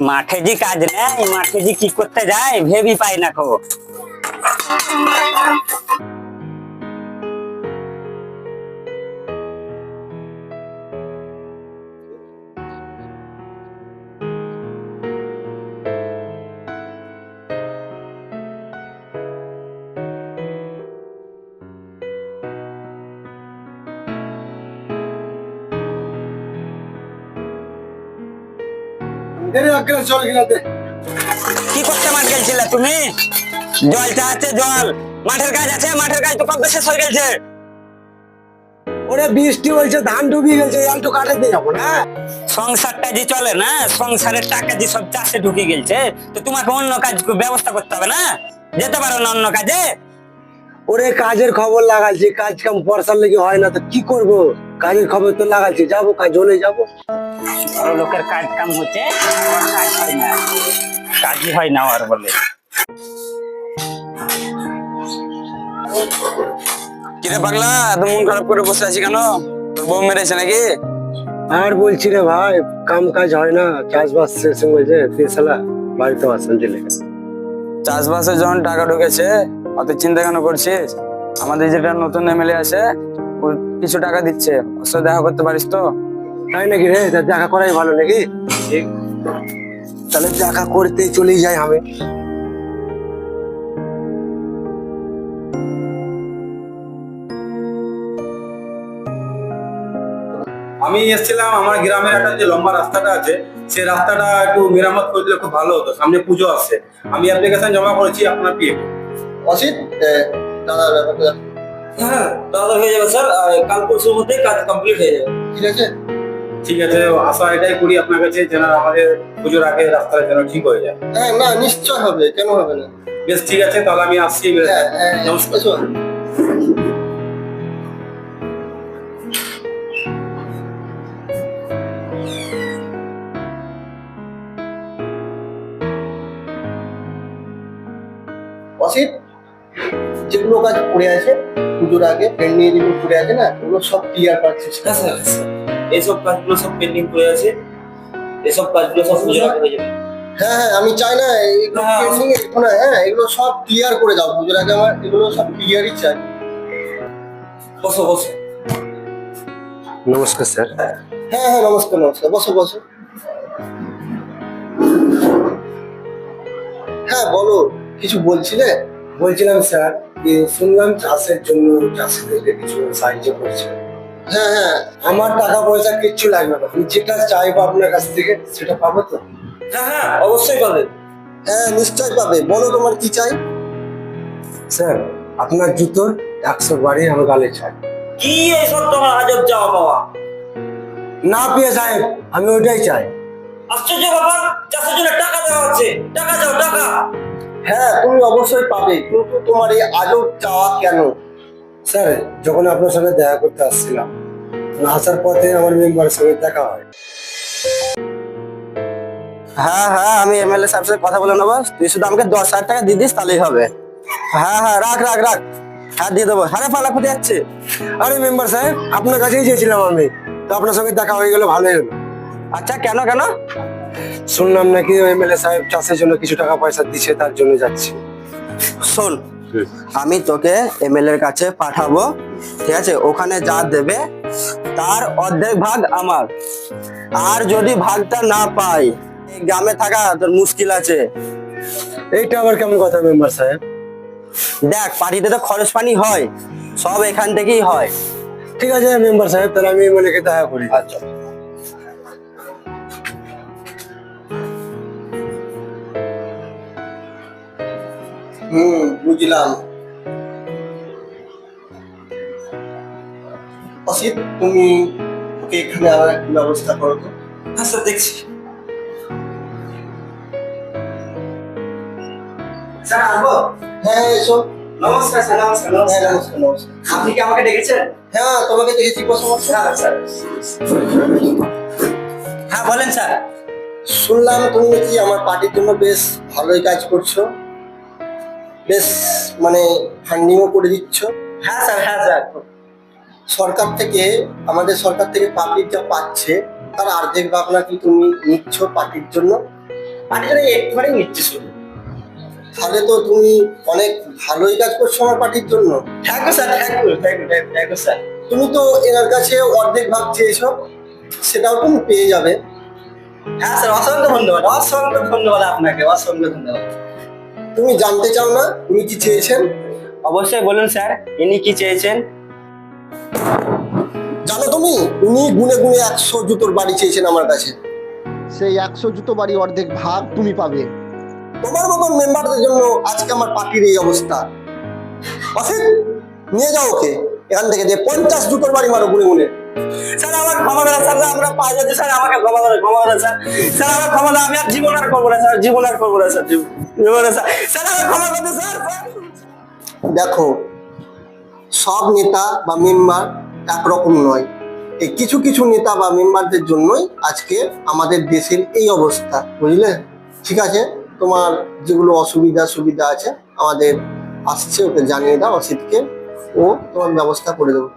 মাঠে যে কাজ নেই? মাঠে যে কি করতে যায় ভেবি পাই না খো গিলাতে কি করতে মাঠ গেলছিলে তুমি? জল চাচ্ছে জল। মাঠের কাজ আছে মাঠের কাজ তো কবে শেষ হয়ে গেছে। ওরে বৃষ্টি হয়েছে ধান ডুবিয়ে গেছে একটু কাটাতে যাব না? সংসারটা যে চলে না সংসারের টাকা যে সব চাষে ঢুকে গেছে তো তোমাকে অন্য কাজ ব্যবস্থা করতে হবে না? যেতে পারো না অন্য কাজে? ওরে কাজের খবর লাগাইছি কাজ কাম বর্ষার লেগে হয় না তো কি করব? কাজের খবর তো লাগাইছি যাব কাজ হলে যাব। লোকের কাজ কাম হচ্ছে কাজ হয় না। কাজই হয় না আর বলে। কিরে পাগলা এত মন খারাপ করে বসে আছি কেন? তোর বউ মেরেছে নাকি? আর বলছি রে ভাই কাম কাজ হয় না চাষবাস শেষ গেছে পেশালা বাড়িতে অশান্তি চাষবাসে যখন টাকা ঢুকেছে অত চিন্তা কেন করছিস? আমাদের যেটা নতুন এমএলএ আছে কিছু টাকা দিচ্ছে। ওর সাথে দেখা করতে পারিস তো? তাই নাকি রে? দেখা করাই ভালো নাকি? তাহলে দেখা করতে চলেই যাই আমি। আমি এসেছিলাম আমার গ্রামের একটা যে লম্বা রাস্তাটা আছে সেই রাস্তাটা একটু মেরামত করে দিলে খুব ভালো হতো। সামনে পুজো আসছে আমি অ্যাপ্লিকেশন জমা করেছি আপনার পিএ অসিত দাদা ব্যাপারটা হ্যাঁ দাদা হয়ে যাবে স্যার কাল পরশুর মধ্যে কাজ কমপ্লিট হয়ে যাবে। ঠিক আছে? ঠিক আছে আশা এটাই করি আপনার কাছে যেন আমাদের পুজোর আগে রাস্তাটা যেন ঠিক হয়ে যায়। হ্যাঁ না নিশ্চয় হবে কেন হবে না? বেশ ঠিক আছে তাহলে আমি আসছি হ্যাঁ, হ্যাঁ, নমস্কার। অসিত যেগুলো কাজ পড়ে আছে পুজোর আগে পেন্ডিং যেগুলো পড়ে আছে না ওগুলো সব ক্লিয়ার হ্যাঁ স্যার এইসব কাজগুলো সব পেন্ডিং করে আছে। এসব কাজগুলো সব পুজোর আগে হয়ে যাবে। হ্যাঁ হ্যাঁ আমি চাই না এগুলো হ্যাঁ, এগুলো না হ্যাঁ এগুলো সব ক্লিয়ার করে দাও পুজোর আগে আমার এগুলো সব ক্লিয়ারই চাই। বসো বসো। নমস্কার স্যার। হ্যাঁ হ্যাঁ নমস্কার নমস্কার বসো বসো। হ্যাঁ বলো কিছু বলছিলে? বলছিলাম স্যার শুনলাম চাষের জন্য চাষিদেরকে কিছু সাহায্য করছে। হ্যাঁ হ্যাঁ। আমার টাকা পয়সা কিচ্ছু লাগবে না। আমি যেটা চাইব আপনার কাছ থেকে সেটা পাবো তো? হ্যাঁ হ্যাঁ অবশ্যই পাবে। হ্যাঁ নিশ্চয় পাবে। বলো তোমার কি চাই? স্যার আপনার জুতোর একশো বাড়ি আমার গালে চাই। কি এইসব তোমার আজব যাওয়া পাওয়া? না পেয়ে সাহেব আমি ওইটাই চাই। আশ্চর্য ব্যাপার চাষের জন্য টাকা দেওয়া হচ্ছে। টাকা দাও টাকা। হ্যাঁ তুমি অবশ্যই পাবে, কিন্তু তোমার এই আজব চাওয়া কেন? স্যার যখন আপনার সঙ্গে দেখা করতে আসছিলাম আসার পথে আমার মেম্বারের সঙ্গে দেখা হয়। হ্যাঁ হ্যাঁ আমি এমএলএ সাহেবের সাথে কথা বলে নেব। তুই শুধু আমাকে দশ হাজার টাকা দিয়ে দিস, তাহলেই হবে। হ্যাঁ হ্যাঁ রাখ রাখ রাখ। হ্যাঁ দিয়ে দেবো। হারে ফালা কোথায় যাচ্ছে। আরে, মেম্বার সাহেব, আপনার কাছেই চেয়েছিলাম আমি। তো আপনার সঙ্গে দেখা হয়ে গেল, ভালোই হলো। আচ্ছা কেন কেন? শুনলাম নাকি এমএলএ সাহেব চাষের জন্য কিছু টাকা পয়সা দিচ্ছে তার জন্য যাচ্ছি। শোন আমি তোকে এমএলএ এর কাছে পাঠাবো ঠিক আছে? ওখানে যা দেবে তার অর্ধেক ভাগ আমার। আর যদি ভাগটা না পাই এই গ্রামে থাকা তোর মুশকিল আছে। এইটা আবার কেমন কথা মেম্বার সাহেব? দেখ পার্টিতে তো খরচ পানি হয় সব এখান থেকেই হয়। ঠিক আছে মেম্বার সাহেব তাহলে আমি এমএলএ কে দেখা করি। আচ্ছা। হুম বুঝলাম। অসিত তুমি ওকে এখানে আনার একটা ব্যবস্থা করো তো। হ্যাঁ স্যার দেখছি। স্যার আসব? হ্যাঁ এসো। নমস্কার স্যার নমস্কার হ্যাঁ নমস্কার। নমস্কার আপনি কি আমাকে ডেকেছেন? হ্যাঁ তোমাকে দেখেছি বসো হ্যাঁ বলেন স্যার। শুনলাম তুমি নাকি আমার পার্টির জন্য বেশ ভালোই কাজ করছ। বেশ মানে ফান্ডিংও করে দিচ্ছ? হ্যাঁ স্যার হ্যাঁ স্যার। সরকার থেকে আমাদের সরকার থেকে পাবলিক যা পাচ্ছে তার অর্ধেক ভাগ নাকি তুমি নিচ্ছ পার্টির জন্য? পার্টির জন্য একটুখানি নিচ্ছি শুধু। তাহলে তো তুমি অনেক ভালোই কাজ করছ আমার পার্টির জন্য। Thank you sir thank you thank you thank you sir তুমি তো এনার কাছে অর্ধেক ভাগ চেয়েছো সেটাও তুমি পেয়ে যাবে। হ্যাঁ স্যার অসংখ্য ধন্যবাদ অসংখ্য ধন্যবাদ আপনাকে অসংখ্য ধন্যবাদ। তুমি জানতে চাও না উনি কি চেয়েছেন? অবশ্যই বলুন স্যার ইনি কি চেয়েছেন? জানো তুমি উনি গুনে গুনে একশো জুতোর বাড়ি চেয়েছেন আমার কাছে। সেই একশো জুতো বাড়ি অর্ধেক ভাগ তুমি পাবে। তোমার মতন মেম্বারদের জন্য আজকে আমার পার্টির এই অবস্থা। অসিত নিয়ে যাও ওকে। এখান থেকে যে পঞ্চাশ জুতোর বাড়ি মারো গুনে গুনে। স্যার, আমার স্যার আমরা স্যার, আমাকে স্যার। আমার আর জীবন আর জীবন স্যার আমার স্যার। দেখো, সব নেতা বা মেম্বার একরকম নয়। এই কিছু কিছু নেতা বা মেম্বারদের জন্যই আজকে আমাদের দেশের এই অবস্থা, বুঝলে? ঠিক আছে? তোমার যেগুলো অসুবিধা সুবিধা আছে, আমাদের আসছে, ওকে জানিয়ে দাও, অসিতকে। ও তোমার ব্যবস্থা করে দেবো।